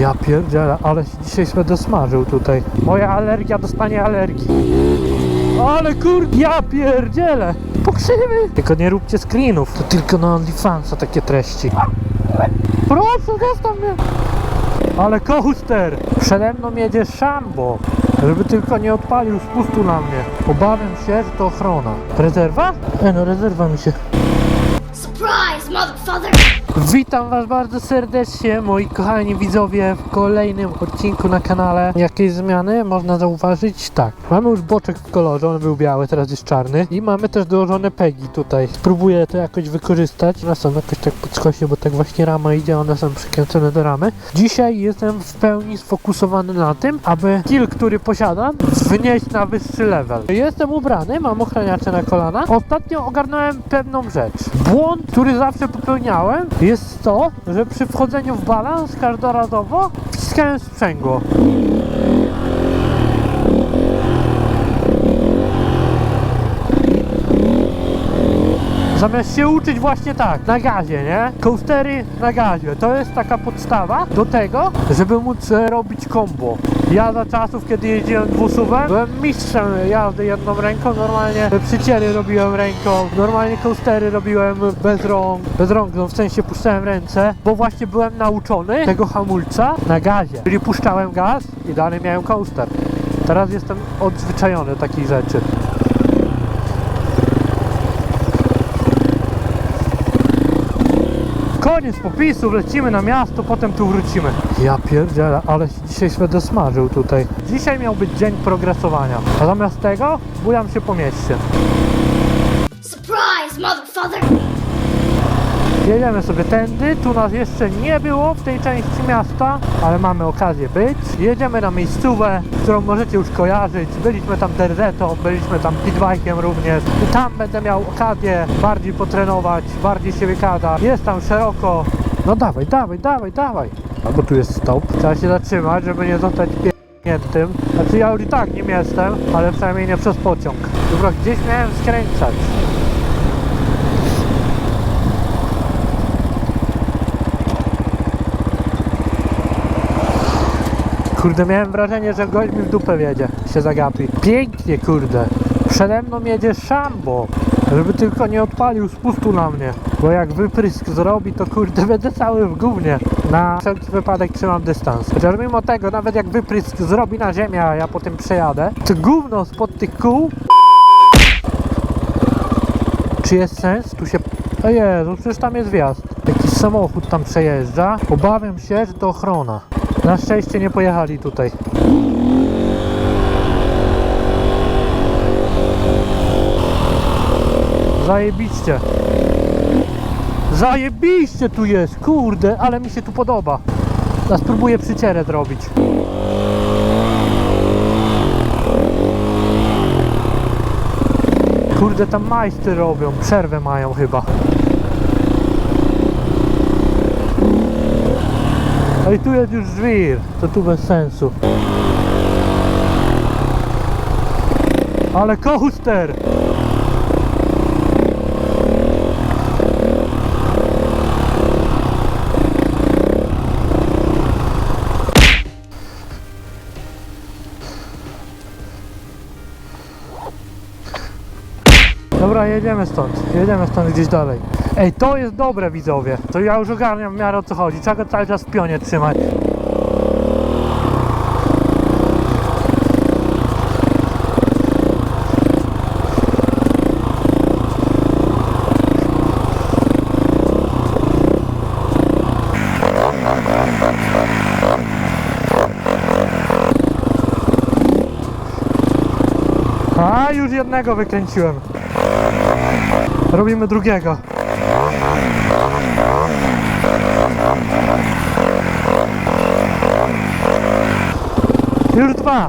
Ja pierdzielę, ale się dzisiaj sobie dosmażył tutaj. Moja alergia dostanie alergii. Ale kur... Ja pierdzielę! Pokrzywy! Tylko nie róbcie screenów. To tylko na OnlyFansa takie treści. Proszę, zostaw mnie! Ale kohuster! Przede mną jedzie Szambo. Żeby tylko nie odpalił spustu na mnie. Obawiam się, że to ochrona. Rezerwa? E no, rezerwa mi się. Surprise, motherfucker! Witam Was bardzo serdecznie, moi kochani widzowie, w kolejnym odcinku na kanale. Jakieś zmiany można zauważyć? Tak. Mamy już boczek w kolorze, on był biały, teraz jest czarny. I mamy też dołożone pegi tutaj. Spróbuję to jakoś wykorzystać. One są jakoś tak pod skosie, bo tak właśnie rama idzie, one są przykręcone do ramy. Dzisiaj jestem w pełni sfokusowany na tym, aby skill, który posiadam, wnieść na wyższy level. Jestem ubrany, mam ochraniacze na kolana. Ostatnio ogarnąłem pewną rzecz. Błąd, który zawsze popełniałem, jest to, że przy wchodzeniu w balans każdorazowo wciskałem sprzęgło. Zamiast się uczyć właśnie tak, na gazie, nie? Coastery na gazie. To jest taka podstawa do tego, żeby móc e, robić combo. Ja za czasów, kiedy jeździłem dwusuwem, byłem mistrzem jazdy jedną ręką, normalnie przyciery robiłem ręką, normalnie coastery robiłem bez rąk, bez rąk, no w sensie puszczałem ręce, bo właśnie byłem nauczony tego hamulca na gazie. Czyli puszczałem gaz i dalej miałem coaster. Teraz jestem odzwyczajony takich rzeczy. Koniec popisów, lecimy na miasto, potem tu wrócimy. Ja pierdzielę, ale się dzisiaj sobie dosmażył tutaj. Dzisiaj miał być dzień progresowania, a zamiast tego bujam się po mieście. Surprise, motherfucker! Jedziemy sobie tędy, tu nas jeszcze nie było w tej części miasta, ale mamy okazję być. Jedziemy na miejscówę, którą możecie już kojarzyć. Byliśmy tam derzetą, byliśmy tam pitbike'iem również. I tam będę miał okazję bardziej potrenować, bardziej się wykazać. Jest tam szeroko. No dawaj, dawaj, dawaj, dawaj. Albo tu jest stop. Trzeba się zatrzymać, żeby nie zostać pierdniętym. Znaczy ja już i tak nim jestem, ale przynajmniej nie przez pociąg. Dobra, gdzieś miałem skręcać. Kurde, miałem wrażenie, że gość mi w dupę wiedzie, się zagapi. Pięknie, kurde. Przede mną jedzie Szambo, żeby tylko nie odpalił spustu na mnie. Bo jak wyprysk zrobi, to kurde, będę cały w gównie. Na wszelki wypadek trzymam dystans. Chociaż mimo tego, nawet jak wyprysk zrobi na ziemię, a ja potem przejadę, to gówno spod tych kół... Czy jest sens? Tu się... O Jezu, przecież tam jest wjazd. Jakiś samochód tam przejeżdża. Obawiam się, że to ochrona. Na szczęście nie pojechali tutaj. Zajebiście. Zajebiście tu jest, kurde, ale mi się tu podoba. Ja spróbuję przycierę zrobić. Kurde, tam majsty robią, przerwę mają chyba. No i tu jest już żwir, to tu bez sensu. Ale kohuster! Dobra, jedziemy stąd. Jedziemy stąd gdzieś dalej. Ej, to jest dobre widzowie. To ja już ogarniam w miarę o co chodzi. Trzeba go cały czas w pionie trzymać. A, już jednego wykręciłem. Robimy drugiego. Już dwa.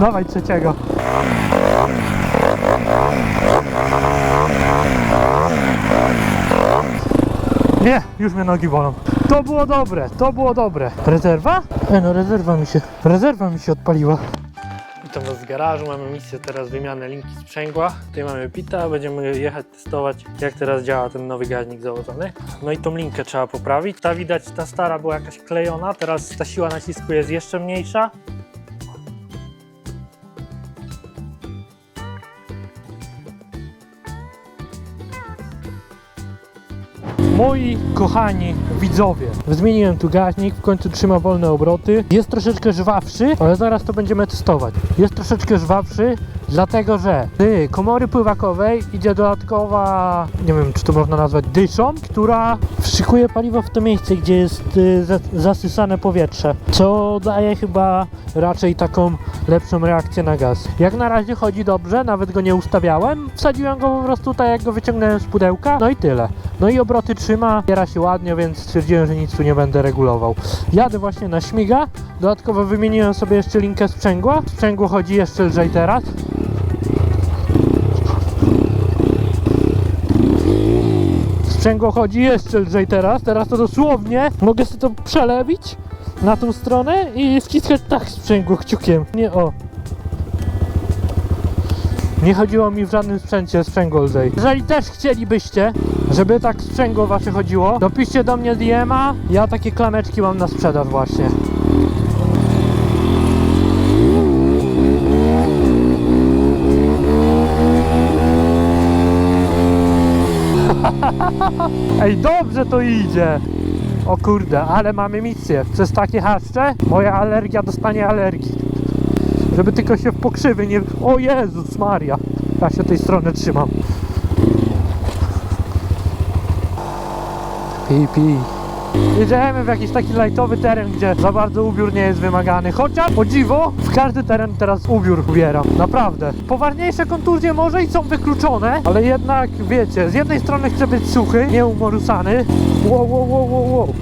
Dawaj trzeciego. Nie, już mnie nogi bolą. To było dobre, to było dobre. Rezerwa? E no, rezerwa mi się, rezerwa mi się odpaliła. Witam Was z garażu. Mamy misję teraz wymiany linki sprzęgła. Tutaj mamy pita, będziemy jechać testować jak teraz działa ten nowy gaźnik założony. No i tą linkę trzeba poprawić. Ta widać, ta stara była jakaś klejona, teraz ta siła nacisku jest jeszcze mniejsza. Moi kochani widzowie, zmieniłem tu gaźnik, w końcu trzyma wolne obroty. Jest troszeczkę żwawszy, ale zaraz to będziemy testować. Jest troszeczkę żwawszy, dlatego że z komory pływakowej idzie dodatkowa, nie wiem czy to można nazwać dyszą, która wstrzykuje paliwo w to miejsce, gdzie jest y, za- zasysane powietrze, co daje chyba raczej taką lepszą reakcję na gaz. Jak na razie chodzi dobrze, nawet go nie ustawiałem, wsadziłem go po prostu tak jak go wyciągnąłem z pudełka, no i tyle. No i obroty trzyma, biera się ładnie, więc stwierdziłem, że nic tu nie będę regulował. Jadę właśnie na śmiga, dodatkowo wymieniłem sobie jeszcze linkę sprzęgła. Sprzęgło chodzi jeszcze lżej teraz. Sprzęgło chodzi jeszcze lżej teraz, teraz to dosłownie mogę sobie to przelewić na tą stronę i wciskać tak sprzęgło kciukiem. Nie o, nie chodziło mi w żadnym sprzęcie sprzęgło lżej. Jeżeli też chcielibyście, żeby tak sprzęgło wasze chodziło, to piszcie do mnie DM-a. Ja takie klameczki mam na sprzedaż właśnie. Ej, dobrze to idzie! O kurde, ale mamy misję. Przez takie haszcze moja alergia dostanie alergii. Żeby tylko się w pokrzywy nie... O Jezus Maria! Ja się tej strony trzymam. Pi, pi. Jedziemy w jakiś taki lightowy teren, gdzie za bardzo ubiór nie jest wymagany. Chociaż, o dziwo, w każdy teren teraz ubiór ubieram. Naprawdę. Poważniejsze kontuzje może i są wykluczone, ale jednak, wiecie, z jednej strony chcę być suchy, nie umorusany. Wow, wow, wow, wow, wow.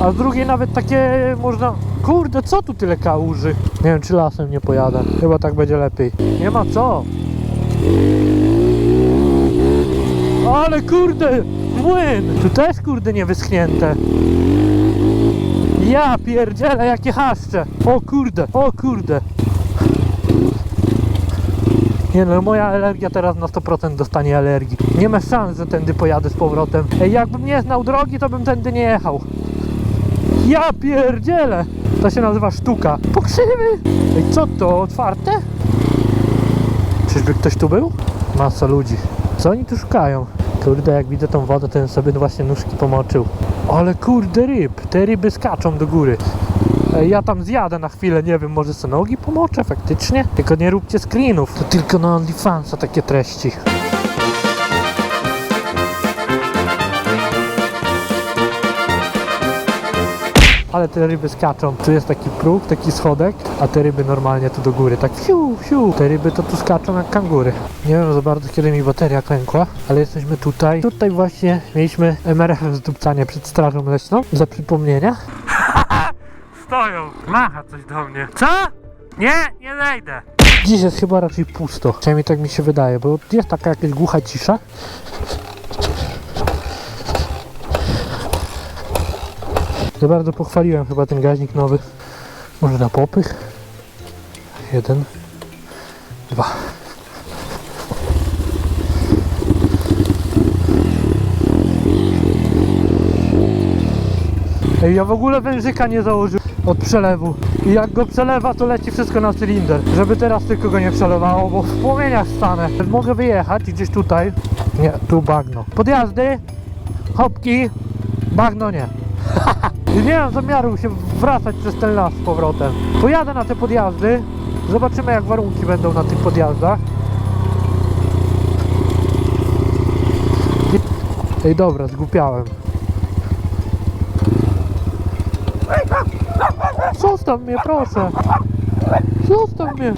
A z drugiej nawet takie można... Kurde, co tu tyle kałuży? Nie wiem, czy lasem nie pojadę. Chyba tak będzie lepiej. Nie ma co. Ale kurde, młyn! Tu też kurde nie wyschnięte. Ja pierdzielę, jakie haszcze! O kurde, o kurde! Nie no, moja alergia teraz na 100% dostanie alergii. Nie ma szans, że tędy pojadę z powrotem. Ej, jakbym nie znał drogi, to bym tędy nie jechał. Ja pierdzielę! To się nazywa sztuka. Pokrzywy! Ej, co to? Otwarte? Czyżby ktoś tu był? Masa ludzi. Co oni tu szukają? Kurde, jak widzę tą wodę, to bym sobie właśnie nóżki pomoczył. Ale kurde ryb, te ryby skaczą do góry. Ej, Ja tam zjadę na chwilę, nie wiem, może sobie nogi pomoczę faktycznie? Tylko nie róbcie screenów, to tylko na OnlyFansa takie treści. Ale te ryby skaczą. Tu jest taki próg, taki schodek, a te ryby normalnie tu do góry, tak fiu, fiu. Te ryby to tu skaczą jak kangury. Nie wiem za bardzo, kiedy mi bateria klękła, ale jesteśmy tutaj. Tutaj właśnie mieliśmy MRF zdupcanie przed strażą leśną, za przypomnienia. Stoją, macha coś do mnie. Co? Nie, nie zejdę. Dziś jest chyba raczej pusto, przynajmniej tak mi się wydaje, bo jest taka jakaś głucha cisza. Za bardzo pochwaliłem chyba ten gaźnik nowy. Może na popych? Jeden, dwa. Ej, ja w ogóle wężyka nie założyłem od przelewu. I jak go przelewa, to leci wszystko na cylinder. Żeby teraz tylko go nie przelewało, bo w płomieniach stanę. Mogę wyjechać gdzieś tutaj. Nie, tu bagno. Podjazdy, hopki, bagno nie. Nie mam zamiaru się wracać przez ten las z powrotem. Pojadę na te podjazdy. Zobaczymy jak warunki będą na tych podjazdach. Ej dobra, zgłupiałem. Zostaw mnie, proszę. Zostaw mnie.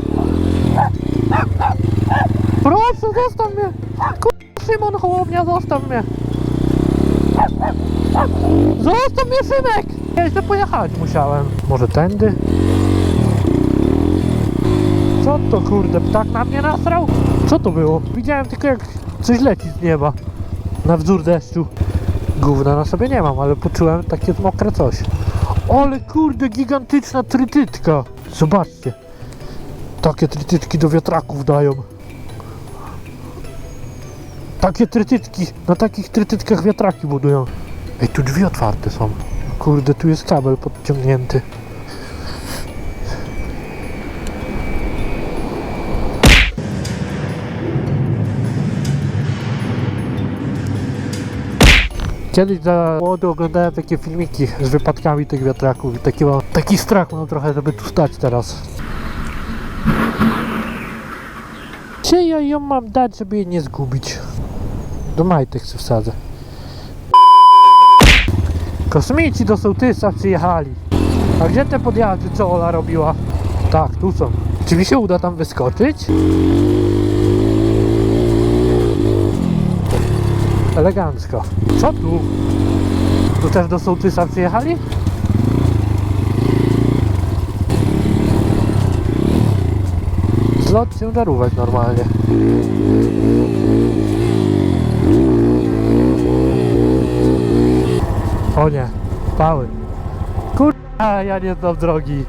Proszę, zostaw mnie. Kur... Szymon Hołownia, zostaw mnie. Zostaw mnie, Szymek! Ja jeszcze pojechać musiałem. Może tędy? Co to kurde, ptak na mnie nasrał? Co to było? Widziałem tylko jak coś leci z nieba. Na wzór deszczu. Gówna na sobie nie mam, ale poczułem takie mokre coś. Ale kurde, gigantyczna trytytka. Zobaczcie. Takie trytytki do wiatraków dają. Takie trytytki. Na takich trytytkach wiatraki budują. Ej, tu drzwi otwarte są. Kurde, tu jest kabel podciągnięty. Kiedyś za młody oglądałem takie filmiki z wypadkami tych wiatraków i taki strach mam trochę, żeby tu stać teraz. Czy ja ją mam dać, żeby jej nie zgubić? Do majtek chcę wsadzę. Kosmici do sołtysa przyjechali. A gdzie te podjazdy, co Ola robiła? Tak, tu są. Czy mi się uda tam wyskoczyć? Elegancko. Co tu? Tu też do sołtysa przyjechali? Zlot ciężarówek normalnie. O nie, pały. Kurwa, ja nie znam drogi.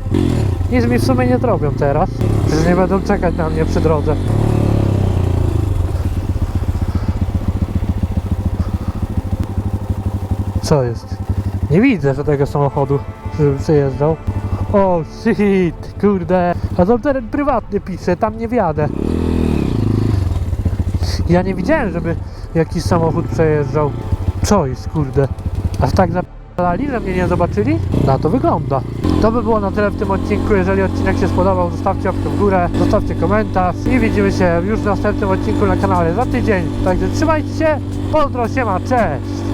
Nic mi w sumie nie zrobią teraz. Przecież nie będą czekać na mnie przy drodze. Co jest? Nie widzę żadnego samochodu, żeby przejeżdżał. O shit, kurde. A to teren prywatny pisze, tam nie wjadę. Ja nie widziałem, żeby jakiś samochód przejeżdżał. Co jest, kurde? Aż tak zapalali, że mnie nie zobaczyli? Na to wygląda. To by było na tyle w tym odcinku. Jeżeli odcinek się spodobał, zostawcie łapkę w górę, zostawcie komentarz i widzimy się już w następnym odcinku na kanale za tydzień. Także trzymajcie się, pozdro, siema, cześć!